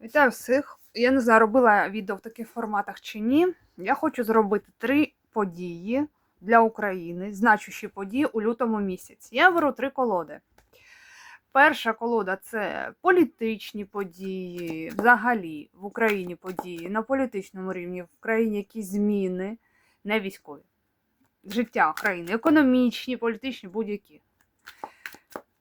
Вітаю всіх. Я не знаю, робила відео в таких форматах чи ні. Я хочу зробити три події для України, значущі події у лютому місяці. Я беру три колоди. Перша колода це політичні події, взагалі в Україні події, на політичному рівні, в країні якісь зміни, не військові. Життя країни, економічні, політичні, будь-які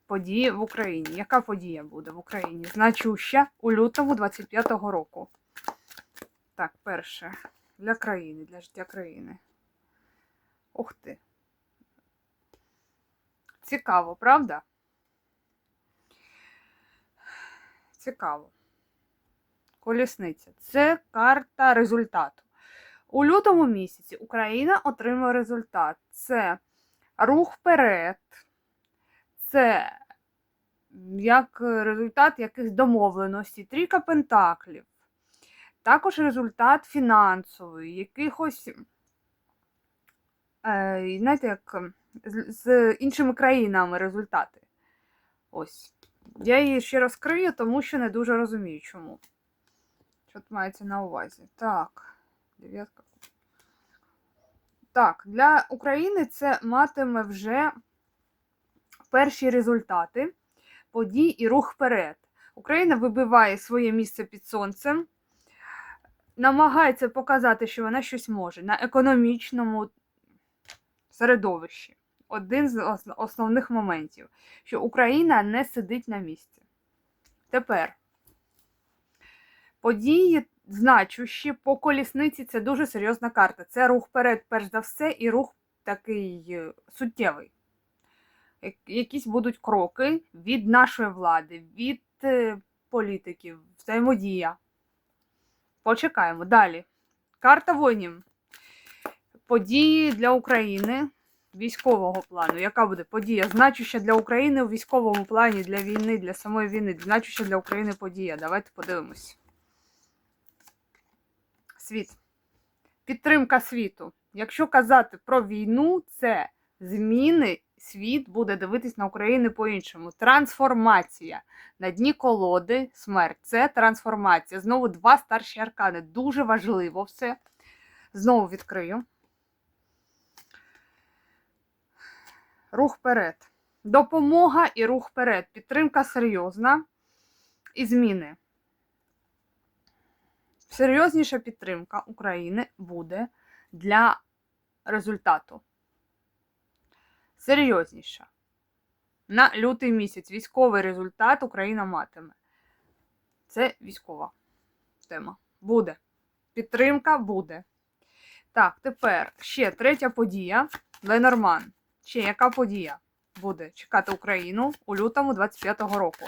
події в Україні. Яка подія буде в Україні? Значуща у лютому 25-го року. Так, перше. Для країни, для життя країни. Ух ти. Цікаво, правда? Цікаво. Колісниця. Це карта результату. У лютому місяці Україна отримує результат. Це рух вперед, це як результат якихось домовленостей, трійка пентаклів, також результат фінансовий, якихось, е, знаєте, як з, з іншими країнами результати. Ось. Я її ще розкрию, тому що не дуже розумію, чому. Що тут мається на увазі? Так, дев'ятка. Так, для України це матиме вже перші результати подій і рух вперед. Україна вибиває своє місце під сонцем, намагається показати, що вона щось може на економічному середовищі. Один з основних моментів, що Україна не сидить на місці. Тепер події значущі по колісниці це дуже серйозна карта. Це рух вперед, перш за все, і рух такий е, суттєвий якісь будуть кроки від нашої влади, від е, політиків, взаємодія. Почекаємо. Далі. Карта воїнів. Події для України військового плану. Яка буде подія? Значуща для України у військовому плані, для війни, для самої війни, значуща для України подія. Давайте подивимось. Світ. Підтримка світу. Якщо казати про війну, це зміни світ буде дивитись на Україну по-іншому. Трансформація. На дні колоди смерть. Це трансформація. Знову два старші аркани. Дуже важливо все. Знову відкрию. Рух вперед. Допомога і рух вперед. Підтримка серйозна. І зміни. Серйозніша підтримка України буде для результату серйозніша. На лютий місяць військовий результат Україна матиме. Це військова тема. Буде. Підтримка буде. Так, тепер ще третя подія. Ленорман. Ще яка подія буде чекати Україну у лютому 25-го року?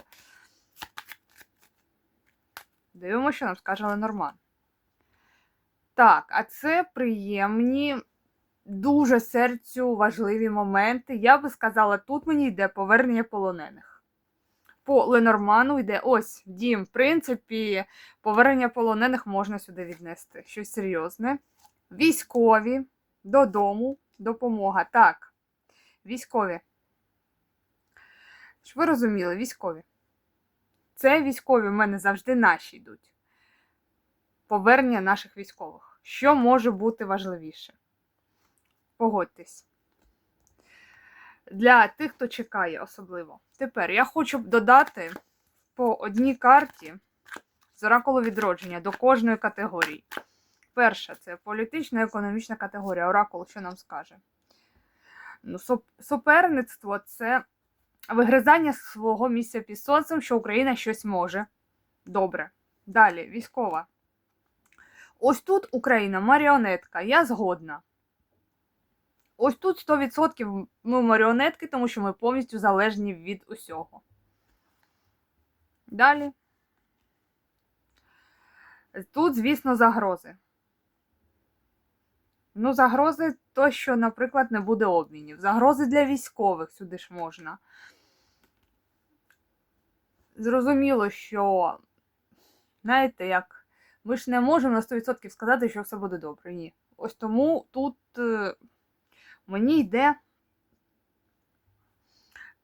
Дивимося, що нам скаже Ленорман. Так, а це приємні дуже серцю важливі моменти. Я би сказала, тут мені йде повернення полонених. По Ленорману йде ось дім. В принципі, повернення полонених можна сюди віднести. Щось серйозне. Військові додому, допомога. Так, військові. Щоб ви розуміли, військові. Це військові в мене завжди наші йдуть. Повернення наших військових. Що може бути важливіше? Погодьтесь. Для тих, хто чекає особливо. Тепер я хочу додати по одній карті з оракулу відродження до кожної категорії. Перша це політична економічна категорія. Оракул, що нам скаже? Ну, суперництво це вигризання свого місця під сонцем, що Україна щось може. Добре. Далі, військова. Ось тут Україна маріонетка, я згодна. Ось тут 100% ми маріонетки, тому що ми повністю залежні від усього. Далі. Тут, звісно, загрози. Ну, загрози то, що, наприклад, не буде обмінів. Загрози для військових сюди ж можна. Зрозуміло, що, знаєте, як ми ж не можемо на 100% сказати, що все буде добре. Ні. Ось тому тут. Мені йде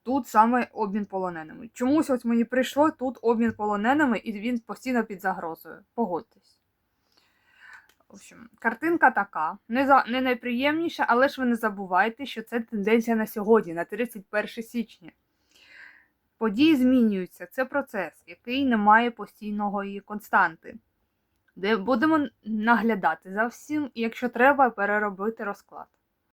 тут саме обмін полоненими. Чомусь ось мені прийшло тут обмін полоненими, і він постійно під загрозою. Погодьтесь. В общем, картинка така. Не, за, не найприємніша, але ж ви не забувайте, що це тенденція на сьогодні, на 31 січня. Події змінюються. Це процес, який не має постійного її константи. Де будемо наглядати за всім, і якщо треба, переробити розклад.